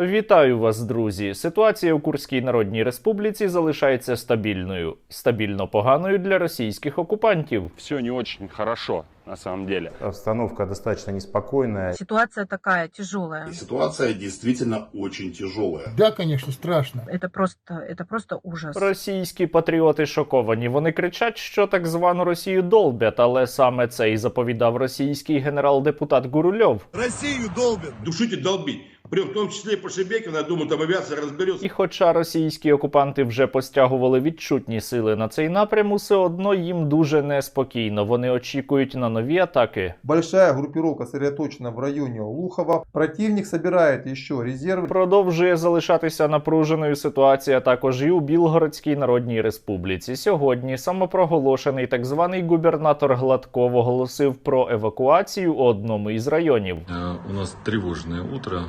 Вітаю вас, друзі! Ситуація у Курській Народній Республіці залишається стабільною, стабільно поганою для російських окупантів. все не очень хорошо на самом деле. Обстановка достаточно неспокойная. Ситуация такая тяжелая. Ситуация действительно очень тяжелая. Да, конечно, страшно. Это просто, это просто ужас. Російські патріоти шоковані. Вони кричать, що так звану Росію долбять, але саме це і заповідав російський генерал-депутат Гурульов. Россию долбят. Душить и долбить. Прям в том числе и по Шебекину, я думаю, там авиация разберется. І хоча російські окупанти вже постягували відчутні сили на цей напрям, усе одно їм дуже неспокійно. Вони очікують на нові атаки. Большая группировка сосредоточена в районе Лухова. Противник собирает еще резервы. Продовжує залишатися напруженою ситуація також і у Білгородській Народній Республіці. Сьогодні самопроголошений так званий губернатор Гладков оголосив про евакуацію у одному із районів. Э, У нас тревожное утро,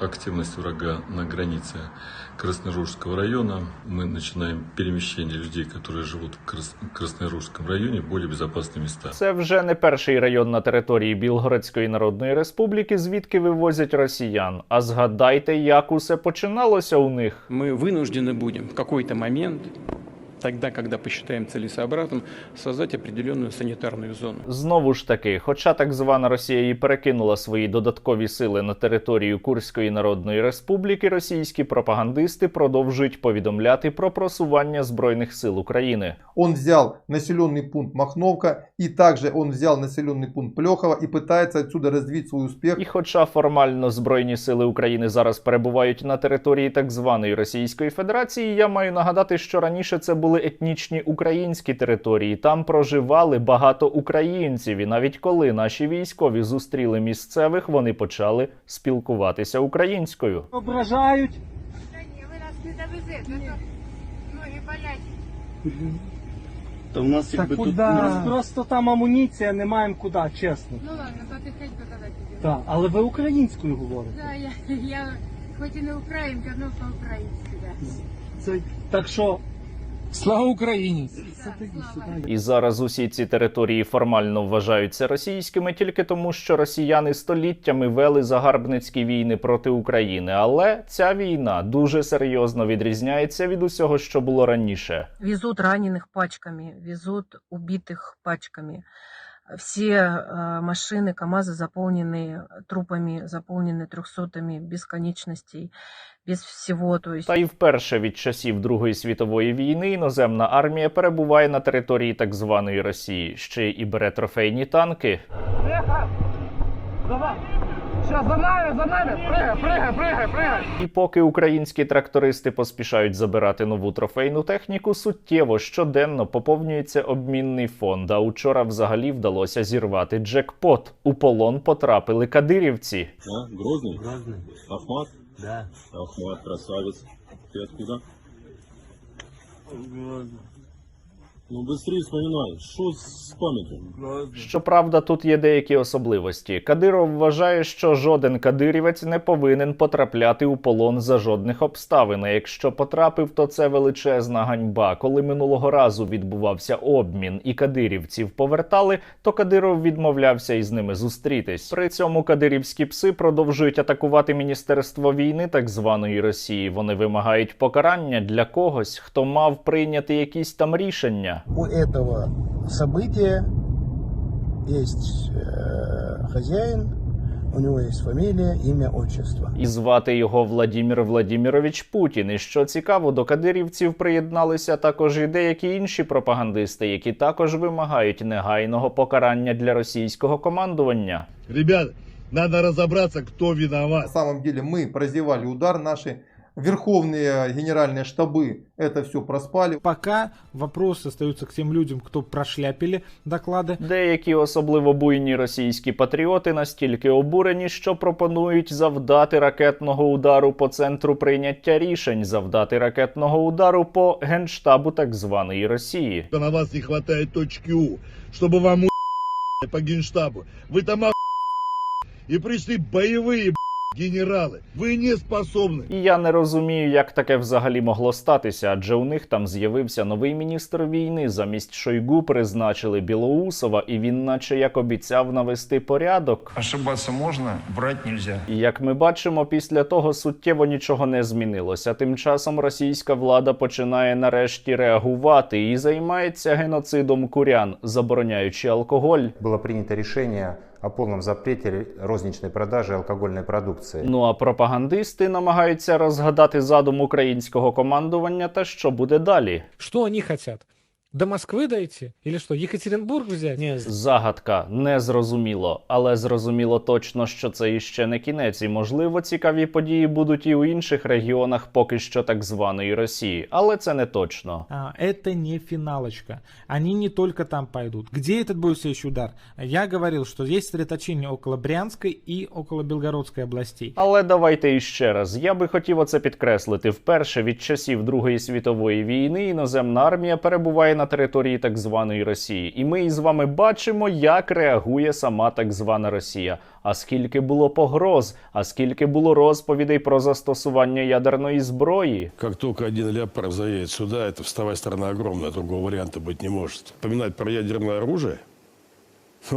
а- активность врага на границе Красноружского района. Мы начинаем перемещение людей, которые живут в Крас- Красноружском районе, в более безопасные места. Це вже не перший район на території Білгородської Народної Республіки, звідки вивозять росіян. А згадайте, як усе починалося у них. мы вынуждены будем в какой-то момент, тогда, когда посчитаем целесообразным, создать определенную санитарную зону. Знову ж таки, хоча так звана Росія і перекинула свої додаткові сили на територію Курської Народної Республіки, російські пропагандисти продовжують повідомляти про просування збройних сил України. Он взял населенный пункт Махновка и также он взял населенный пункт Плехова и пытается отсюда развить свой успех. І хоча формально збройні сили України зараз перебувають на території так званої Російської Федерації, я маю нагадати, що раніше це були етнічні українські території. Там проживали багато українців, і навіть коли наші військові зустріли місцевих, вони почали спілкуватися українською. Ображають. Ви нас не довезете, ноги болять. Да у нас якби тут куди? Просто там амуніція, не маємо куди, чесно. Ну ладно, потихеньку тоді підемо. Так, але ви українською говорите. Да, я, я хоч і не українка, але по-українськи, да. Це так що. Слава Україні! І зараз усі ці території формально вважаються російськими тільки тому, що росіяни століттями вели загарбницькі війни проти України. Але ця війна дуже серйозно відрізняється від усього, що було раніше. Везут ранених пачками, везут убитих пачками. Все э, машины КАМАЗы заполнены трупами, заполнены трехсотами бесконечностей, без всего. То есть Та й вперше від часів Другої світової війни іноземна армія перебуває на території так званої Росії, ще й і бере трофейні танки. Зараз за нами, за нами! Пригай, пригай, пригай, пригай! І поки українські трактористи поспішають забирати нову трофейну техніку, суттєво щоденно поповнюється обмінний фонд. А учора взагалі вдалося зірвати джекпот. У полон потрапили кадирівці. А? Грозный? Грозный. Ахмат? Да. Ахмат, красавец. Ты откуда? Ну быстрее вспоминай, что с памятью? Щоправда, тут є деякі особливості. Кадиров вважає, що жоден кадирівець не повинен потрапляти у полон за жодних обставин. А якщо потрапив, то це величезна ганьба. Коли минулого разу відбувався обмін і кадирівців повертали, то Кадиров відмовлявся із ними зустрітись. При цьому кадирівські пси продовжують атакувати міністерство війни так званої Росії. Вони вимагають покарання для когось, хто мав прийняти якісь там рішення. У этого события есть э, хозяин, у него есть фамилия, имя, отчество. І звати його Владімір Владімірович Путін. І що цікаво, до кадирівців приєдналися також і деякі інші пропагандисти, які також вимагають негайного покарання для російського командування. Ребят, надо разобраться, кто На виноват. самом деле мы прозевали удар, наши верховные генеральные штабы это все проспали. Пока вопросы остаются к тем людям, кто прошляпили доклады. Деякі особливо буйні російські патріоти настільки обурені, що пропонують завдати ракетного удару по центру прийняття рішень, завдати ракетного удару по генштабу так званої Росії. На вас не хватает точки У, чтобы вам у по генштабу. Вы там оху- и пришли боевые Генералы, вы не способны. І я не розумію, як таке взагалі могло статися, адже у них там з'явився новий міністр війни. Замість Шойгу призначили Білоусова, і він, наче як обіцяв навести порядок. Ошибаться можно, брать нельзя. І як ми бачимо, після того суттєво нічого не змінилося. Тим часом російська влада починає нарешті реагувати і займається геноцидом курян, забороняючи алкоголь. Было принято решение о повному запреті рознічної продажі алкогольної продукції. Ну а пропагандисти намагаються розгадати задум українського командування та що буде далі. Що вони хотят? До Москвы дойти? Или что, Екатеринбург взять? Нет. Загадка не зрозуміло, але зрозуміло точно, що це іще не кінець, і можливо цікаві події будуть і у інших регіонах поки що так званої Росії, але це не точно. А, это не финалочка. Они не только там пойдут. Где этот будет следующий удар? Я говорил, что есть сосредоточение около Брянской и около Белгородской областей. Але давайте іще раз. Я би хотів оце підкреслити. Вперше від часів Другої світової війни іноземна армія перебуває на території так званої Росії, і ми із вами бачимо, як реагує сама так звана Росія. А скільки було погроз, а скільки було розповідей про застосування ядерної зброї. Як тільки один леопард заїде сюди, це вставай сторона огромна, другого варіанту бути не може. Пам'ятати про ядерне оружие? Хм.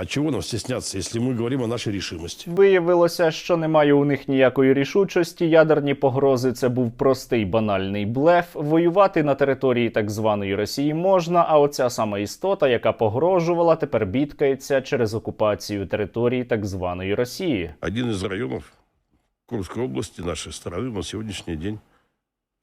А чего нам стесняться, если мы говорим о нашей решимости? Виявилося, що немає у них ніякої рішучості. Ядерні погрози це був простий банальний блеф. Воювати на території так званої Росії можна. А оця сама істота, яка погрожувала, тепер бідкається через окупацію території так званої Росії. Один из районов Курской области нашей страны на сегодняшний день,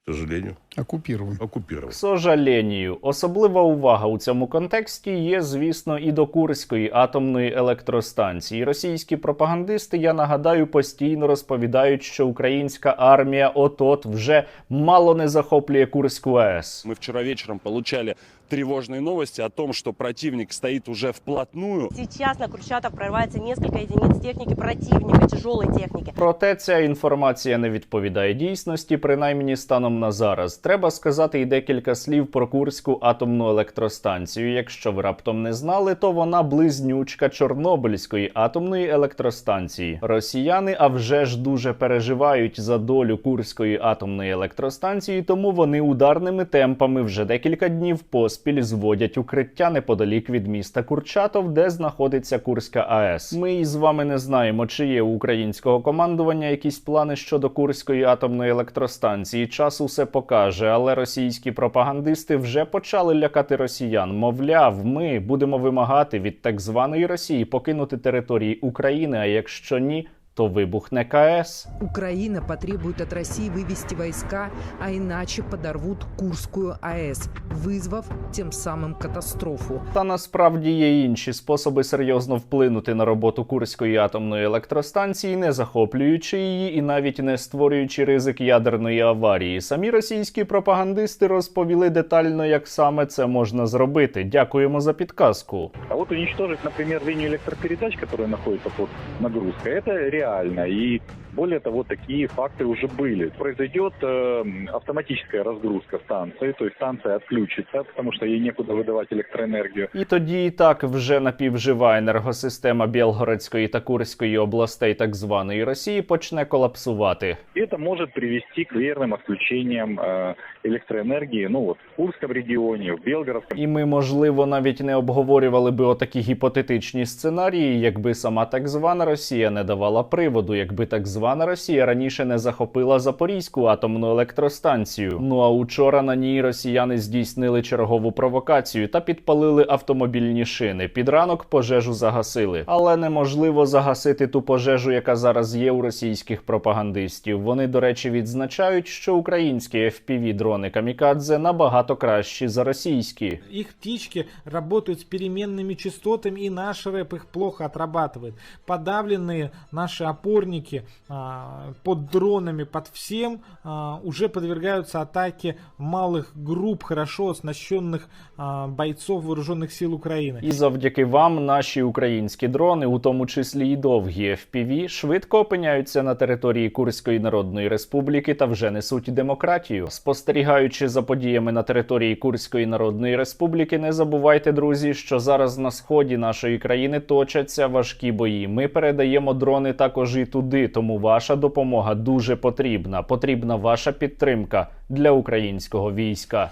к сожалению, Окупірував. Окупірував. К сожалению, особлива увага у цьому контексті є, звісно, і до Курської атомної електростанції. Російські пропагандисти, я нагадаю, постійно розповідають, що українська армія от-от вже мало не захоплює Курську АЕС. Ми вчора вечором получали тревожные новости о том, что противник стоит уже вплотную. Сейчас на Курчатов прорывается несколько единиц техники противника, тяжелой техники. Проте ця інформація не відповідає дійсності, принаймні станом на зараз. Треба сказати і декілька слів про Курську атомну електростанцію. Якщо ви раптом не знали, то вона близнючка Чорнобильської атомної електростанції. Росіяни, а вже ж дуже переживають за долю Курської атомної електростанції, тому вони ударними темпами вже декілька днів поспіль зводять укриття неподалік від міста Курчатов, де знаходиться Курська АЕС. Ми із вами не знаємо, чи є у українського командування якісь плани щодо Курської атомної електростанції. Час усе покаже, але російські пропагандисти вже почали лякати росіян. Мовляв, ми будемо вимагати від так званої Росії покинути території України. А якщо ні, то вибухне КС. Украина потребует от России вывести войска, а иначе подорвут Курскую АЭС, вызвав тем самым катастрофу. Та насправді є інші способи серйозно вплинути на роботу Курської атомної електростанції, не захоплюючи її і навіть не створюючи ризик ядерної аварії. Самі російські пропагандисти розповіли детально, як саме це можна зробити. Дякуємо за підказку. А вот уничтожить, например, линию электропередач, которая находится под нагрузкой, это реально. И более того, такие факты уже были. Произойдет э, автоматическая разгрузка станции, то есть станция отключится, потому что ей некуда выдавать электроэнергию. І тоді і так вже напівжива енергосистема Білгородської та Курської областей так званої Росії почне колапсувати. И это может привести к верным отключениям э, электроэнергии, ну вот в Курском регионе, в Белгородском. І ми, можливо, навіть не обговорювали би отакі гіпотетичні сценарії, якби сама так звана Росія не давала приводу, якби так звана Росія раніше не захопила Запорізьку атомну електростанцію. Ну а учора на ній росіяни здійснили чергову провокацію та підпалили автомобільні шини. Під ранок пожежу загасили, але неможливо загасити ту пожежу, яка зараз є у російських пропагандистів. Вони, до речі, відзначають, що українські fpv дрони камікадзе набагато кращі за російські. Их птички работают с переменными частотами, и наш рэп их плохо отрабатывает. Подавленные наши опорники, а, а, под дронами, под всем а, уже подвергаются атаке малых групп хорошо оснащенных а, бойцов вооруженных сил Украины. І завдяки вам наші українські дрони, у тому числі і довгі FPV, швидко опиняються на території Курської Народної Республіки та вже несуть демократію. Спостерігаючи за подіями на території Курської Народної Республіки, не забувайте, друзі, що зараз на сході нашої країни точаться важкі бої. Ми передаємо дрони також і туди, тому ваша допомога дуже потрібна. Потрібна ваша підтримка для українського війська.